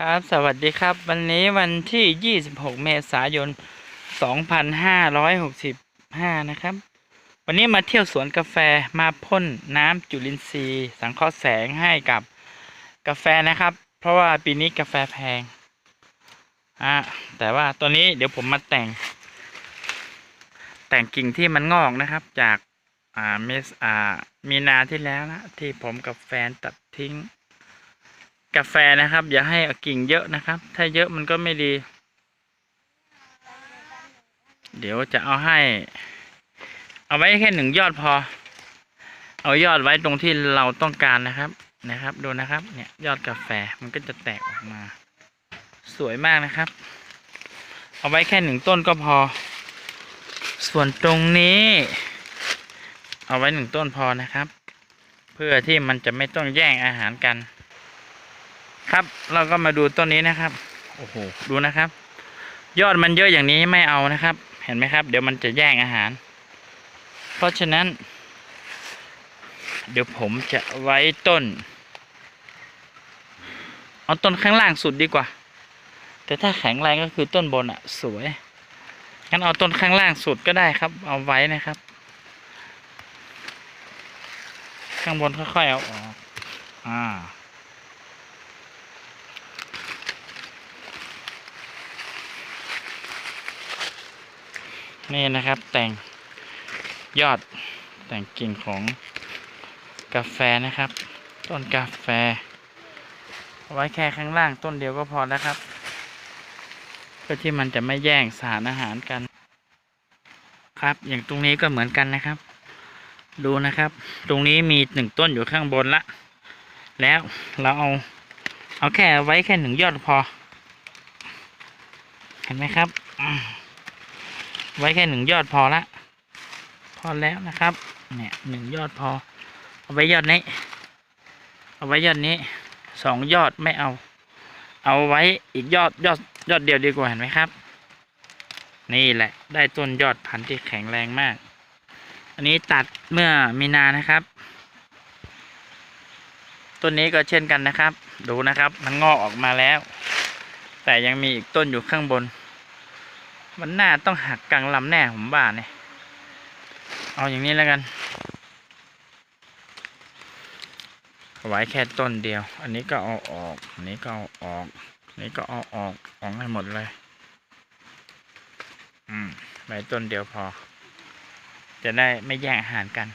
ครับสวัสดีครับ วันนี้วันที่ 26 เมษายน 2565 นะครับ วันนี้มาเที่ยวสวนกาแฟมาพ่นน้ำจุลินทรีย์ สังเคราะห์แสงให้กับกาแฟนะครับ เพราะว่าปีนี้กาแฟแพงอะแต่ว่าตัวนี้เดี๋ยวผมมาแต่ง แต่งกิ่งที่มันงอกนะครับ จากอ่าเมษอ่ามีนาที่แล้วนะที่ผมกับแฟนตัดทิ้ง กาแฟนะครับ อย่าให้กิ่งเยอะนะครับ ถ้าเยอะมันก็ไม่ดี เดี๋ยวจะเอาให้ เอาไว้แค่หนึ่งยอดพอ เอายอดไว้ตรงที่เราต้องการนะครับนะครับดูนะครับ เนี่ยยอดกาแฟมันก็จะแตกออกมา สวยมากนะครับ เอาไว้แค่หนึ่งต้นก็พอ ส่วนตรงนี้ เอาไว้หนึ่งต้นพอนะครับ เพื่อที่มันจะไม่ต้องแย่งอาหารกัน ครับ เราก็มาดูต้นนี้นะครับโอ้โหดูนะครับ ยอดมันเยอะอย่างนี้ไม่เอานะครับ เห็นไหมครับ เดี๋ยวมันจะแย่งอาหาร เพราะฉะนั้น เดี๋ยวผมจะไว้ต้น เอาต้นข้างล่างสุดดีกว่า แต่ถ้าแข็งแรงก็คือต้นบนอะสวยงั้นเอาต้นข้างล่างสุดก็ได้ครับ เอาไว้นะครับ ข้างบนค่อยๆเอาออกอ่า นี่นะครับแต่งยอดแต่งกิ่งของกาแฟนะครับ ต้นกาแฟ ไว้แค่ข้างล่างต้นเดียวก็พอแล้วครับ เพื่อที่มันจะไม่แย่งสารอาหารกัน ครับ อย่างตรงนี้ก็เหมือนกันนะครับ ดูนะครับ ตรงนี้มีหนึ่งต้นอยู่ข้างบนละ แล้วเราเอาเอาแค่ไว้แค่หนึ่งยอดพอ เห็นไหมครับ ไว้แค่หนึ่งยอดพอละ พอแล้วนะครับ เนี่ยหนึ่งยอดพอ เอาไว้ยอดนี้ เอาไว้ยอดนี้สองยอดไม่เอา เอาไว้อีกยอดยอดยอดเดียวดีกว่าเห็นไหมครับ นี่แหละ ได้ต้นยอดพันธุ์ที่แข็งแรงมาก อันนี้ตัดเมื่อมีนานะครับต้นนี้ก็เช่นกันนะครับ ดูนะครับมันงอกออกมาแล้ว แต่ยังมีอีกต้นอยู่ข้างบน มันหน่าต้องหักกลางลำแน่ผมว่าเนี่ย เอาอย่างนี้แล้วกันไว้แค่ต้นเดียว อันนี้ก็เอาออก อันนี้ก็เอาออก อันนี้ก็เอาออก ออกให้หมดเลย อืมไว้ต้นเดียวพอ จะได้ไม่แย่งอาหารกัน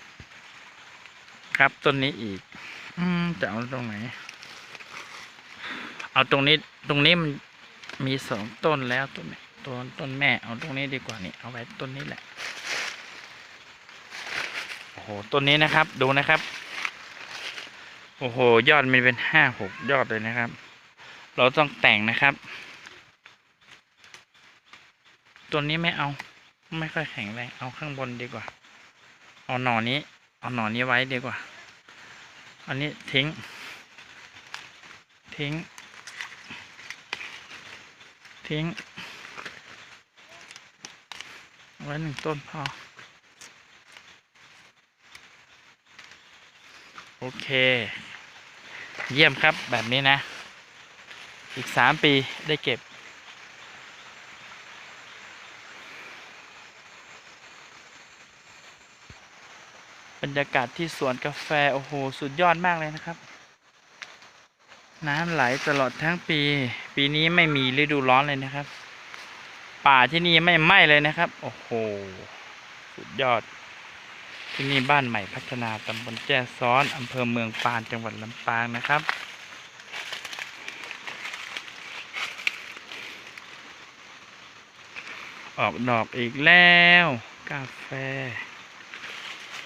ครับต้นนี้อีก อืมจะเอาตรงไหน เอาตรงนี้ ตรงนี้มันมีสองต้นแล้วต้นนี้ ต้นต้นแม่เอาตรงนี้ดีกว่านี่เอาไว้ต้นนี้แหละโอ้โหต้นนี้นะครับ ดูนะครับ โอ้โห ยอดมันเป็นห้าหกยอดเลยนะครับ เราต้องแต่งนะครับต้นนี้ไม่เอา ไม่ค่อยแข็งแรงเอาข้างบนดีกว่า เอาหน่อนี้ เอาหน่อนี้ไว้ดีกว่า อันนี้ทิ้ง ทิ้ง ทิ้ง ไว้หนึ่งต้นพอ โอเค เยี่ยมครับแบบนี้นะ อีกสามปีได้เก็บ บรรยากาศที่สวนกาแฟ โอ้โห สุดยอดมากเลยนะครับ น้ำไหลตลอดทั้งปี ปีนี้ไม่มีฤดูร้อนเลยนะครับ ป่าที่นี่ไม่ไหม้เลยนะครับ โอ้โห สุดยอด ที่นี่บ้านใหม่พัฒนาตำบลแจ้ซ้อนอำเภอเมืองปานจังหวัดลำปางนะครับออกดอกอีกแล้ว กาแฟ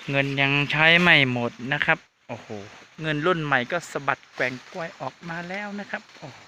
เงินยังใช้ไม่หมดนะครับ โอ้โห เงินรุ่นใหม่ก็สะบัดแกว่งกล้วยออกมาแล้วนะครับ โอ้โห